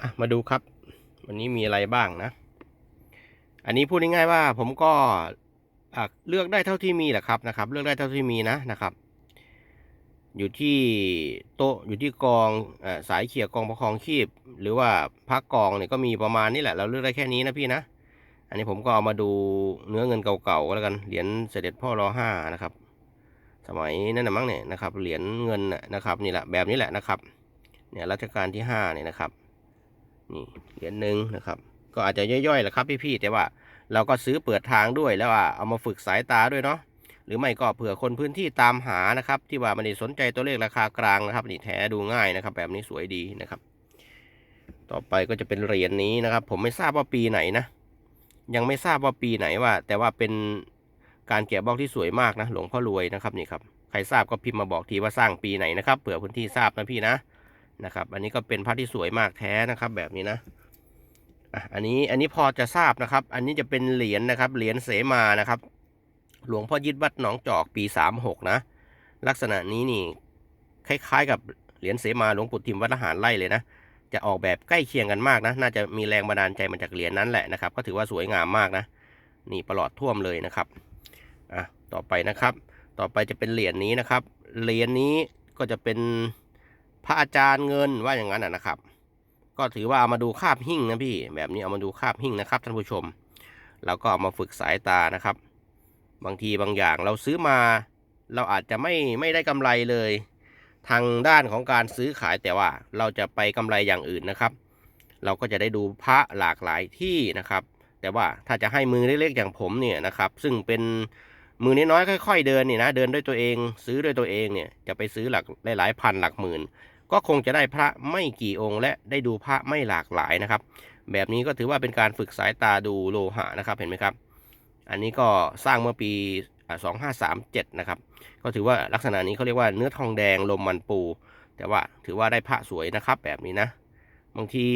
อะมาดูครับ วันนี้มีอะไรบ้างนะ อันนี้พูดง่ายๆว่า ผมก็เลือกได้เท่าที่มีแหละครับนะครับ เลือกได้เท่าที่มีนะนะครับ อยู่ที่โต๊ะอยู่ที่กองอสายเขี่ยกองประคองคีบ หรือว่าพักกองเนี่ยก็มีประมาณนี้แหละ เราเลือกได้แค่นี้นะพี่นะอันนี้ผมก็เอามาดูเนื้อเงินเก่าๆก็แล้วกันเหรียญเสด็จพ่อรอห้านะครับ สมัยนั้นนะมั้งเนี่ยนะครับเหรียญเงินนะนะครับนี่แหละแบบนี้แหละนะครับเนี่ยรัชกาลที่ห้าเนี่ยนะครับ นี่เหรียญหนึ่งนะครับ ก็อาจจะย่อยๆแหละครับพี่ๆแต่ว่าเราก็ซื้อเปิดทางด้วยแล้วว่าเอามาฝึกสายตาด้วยเนาะหรือไม่ก็เผื่อคนพื้นที่ตามหานะครับ ที่ว่ามันสนใจตัวเลขราคากลางนะครับ นี่แท้ดูง่ายนะครับ แบบนี้สวยดีนะครับ ต่อไปก็จะเป็นเหรียญนี้นะครับ ผมไม่ทราบว่าปีไหนนะยังไม่ทราบว่าปีไหนว่า แต่ว่าเป็นการแกะบล็อกที่สวยมากนะ หลวงพ่อรวยนะครับนี่ครับใครทราบก็พิมพ์มาบอกทีว่าสร้างปีไหนนะครับเผื่อพื้นที่ทราบนะพี่นะ นะครับ อันนี้ก็เป็นพระที่สวยมากแท้นะครับ แบบนี้นะอะอันนี้อันนี้พอจะทราบนะครับ อันนี้จะเป็นเหรียญนะครับ เหรียญเสมานะครับ หลวงพ่อยึดวัดหนองจอกปีสามหกนะ ลักษณะนี้นี่คล้ายๆ กับเหรียญเสมาหลวงปู่ทิมวัดทหารไล่เลยนะ จะออกแบบใกล้เคียงกันมากนะ น่าจะมีแรงบันดาลใจมาจากเหรียญนั้นแหละนะครับ ก็ถือว่าสวยงามมากนะ นี่ประหลอดท่วมเลยนะครับ อะ ต่อไปนะครับ ต่อไปจะเป็นเหรียญนี้นะครับ เหรียญนี้ก็จะเป็น พระอาจารย์เงินว่าอย่างนั้นนะครับ ก็ถือว่าเอามาดูคาบหิ่งนะพี่แบบนี้เอามาดูคาบหิ่งนะครับท่านผู้ชม แล้วก็เอามาฝึกสายตานะครับ บางทีบางอย่างเราซื้อมา เราอาจจะไม่ไม่ได้กำไรเลย ทางด้านของการซื้อขายแต่ว่าเราจะไปกำไรอย่างอื่นนะครับ เราก็จะได้ดูพระหลากหลายที่นะครับ แต่ว่าถ้าจะให้มือเล็กๆอย่างผมเนี่ยนะครับ ซึ่งเป็นมือน้อยๆค่อย ๆ เดินนี่นะเดินด้วยตัวเอง ซื้อด้วยตัวเองเนี่ยจะไปซื้อหลักหลายๆพันหลักหมื่น ก็คงจะได้พระไม่กี่องค์ และได้ดูพระไม่หลากหลายนะครับ แบบนี้ก็ถือว่าเป็นการฝึกสายตาดูโลหะนะครับเห็นไหมครับ อันนี้ก็สร้างเมื่อปีสองห้าสามเจ็ดนะครับ ก็ถือว่าลักษณะนี้เขาเรียกว่าเนื้อทองแดงลมมันปู แต่ว่าถือว่าได้พระสวยนะครับ แบบนี้นะบางที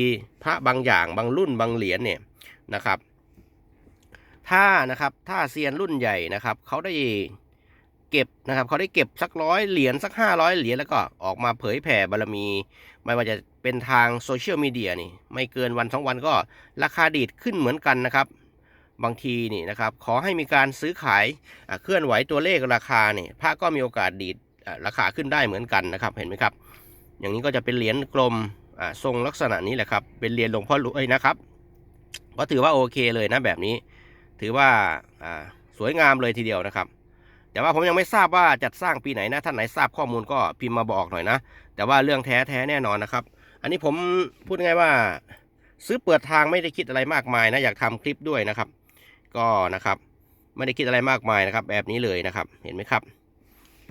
พระบางอย่างบางรุ่นบางเหรียญเนี่ยนะครับ ถ้านะครับถ้าเซียนรุ่นใหญ่นะครับเขาได้ เก็บนะครับเขาได้เก็บสักร้อยเหรียญสักห้าร้อยเหรียญแล้วก็ออกมาเผยแผ่บารมี ไม่ว่าจะเป็นทางโซเชียลมีเดียนี่ไม่เกินวันสองวันก็ราคาดีดขึ้นเหมือนกันนะครับ บางทีนี่นะครับขอให้มีการซื้อขายเคลื่อนไหวตัวเลขราคาเนี่ยพระก็มีโอกาสดีดราคาขึ้นได้เหมือนกันนะครับเห็นไหมครับ อย่างนี้ก็จะเป็นเหรียญกลมทรงลักษณะนี้แหละครับเป็นเหรียญหลวงพ่อรวยนะครับก็ถือว่าโอเคเลยนะแบบนี้ ถือว่าสวยงามเลยทีเดียวนะครับ แต่ว่าผมยังไม่ทราบว่าจัดสร้างปีไหนนะท่านไหนทราบข้อมูลก็พิมพ์มาบอกหน่อยนะ แต่ว่าเรื่องแท้แท้แน่นอนนะครับ อันนี้ผมพูดง่ายว่า ซื้อเปิดทางไม่ได้คิดอะไรมากมายนะอยากทำคลิปด้วยนะครับ ก็นะครับ ไม่ได้คิดอะไรมากมายนะครับ แบบนี้เลยนะครับ เห็นไหมครับ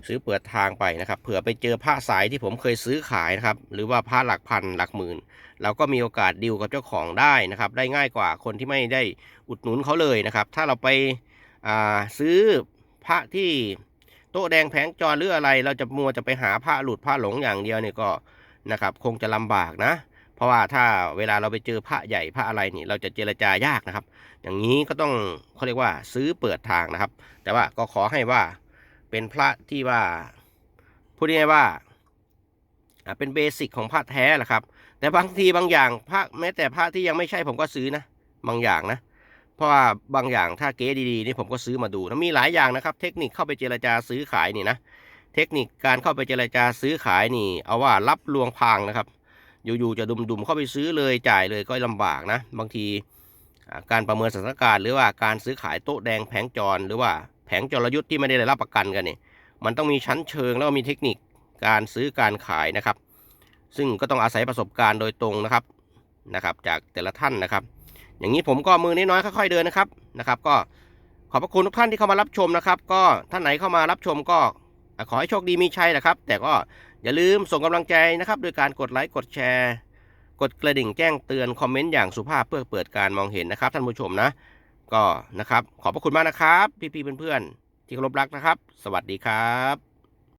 ซื้อเปิดทางไปนะครับเผื่อไปเจอผ้าสายที่ผมเคยซื้อขายนะครับ หรือว่าผ้าหลักพันหลักหมื่นเราก็มีโอกาสดิวกับเจ้าของได้นะครับ ได้ง่ายกว่าคนที่ไม่ได้อุดหนุนเขาเลยนะครับ ถ้าเราไปาซื้อ พระที่โต๊ะแดงแผงจรหรืออะไร เราจะมัวจะไปหาพระหลุดพระหลงอย่างเดียวเนี่ยก็นะครับคงจะลำบากนะ เพราะว่าถ้าเวลาเราไปเจอพระใหญ่พระอะไรนี่เราจะเจรจายากนะครับ อย่างนี้ก็ต้องเขาเรียกว่าซื้อเปิดทางนะครับ แต่ว่าก็ขอให้ว่าเป็นพระที่ว่าพูดง่ายว่าเป็นเบสิกของพระแท้แหละครับ แต่บางทีบางอย่างพระแม้แต่พระที่ยังไม่ใช่ผมก็ซื้อนะ บางอย่างนะ เพราะว่าบางอย่างถ้าเก๊ดีๆนี่ผมก็ซื้อมาดูนะมีหลายอย่างนะครับ เทคนิคเข้าไปเจรจาซื้อขายนี่นะเทคนิคการเข้าไปเจรจาซื้อขายนี่ เอาว่ารับลวงพรางนะครับ อยู่ๆจะดุมๆเข้าไปซื้อเลยจ่ายเลยก็ลำบากนะ บางทีการประเมินสถานการณ์หรือว่าการซื้อขายโต๊ะแดงแผงจร หรือว่าแผงจรยุทธ์ที่ไม่ได้รับประกันกันเนี่ยมันต้องมีชั้นเชิงแล้วก็มีเทคนิคการซื้อการขายนะครับ ซึ่งก็ต้องอาศัยประสบการณ์โดยตรงนะครับนะครับ จากแต่ละท่านนะครับ อย่างนี้ผมก็มือน้อยๆค่อยๆเดินนะครับนะครับ ก็ขอบพระคุณทุกท่านที่เข้ามารับชมนะครับ ก็ท่านไหนเข้ามารับชมก็ขอให้โชคดีมีชัยนะครับ แต่ก็อย่าลืมส่งกำลังใจนะครับ โดยการกดไลค์กดแชร์ กดกระดิ่งแจ้งเตือนคอมเมนต์อย่างสุภาพเพื่อเปิดการมองเห็นนะครับ ท่านผู้ชมนะ ก็นะครับ ขอบพระคุณมากนะครับ พี่ๆเพื่อนๆที่เคารพรักนะครับ สวัสดีครับ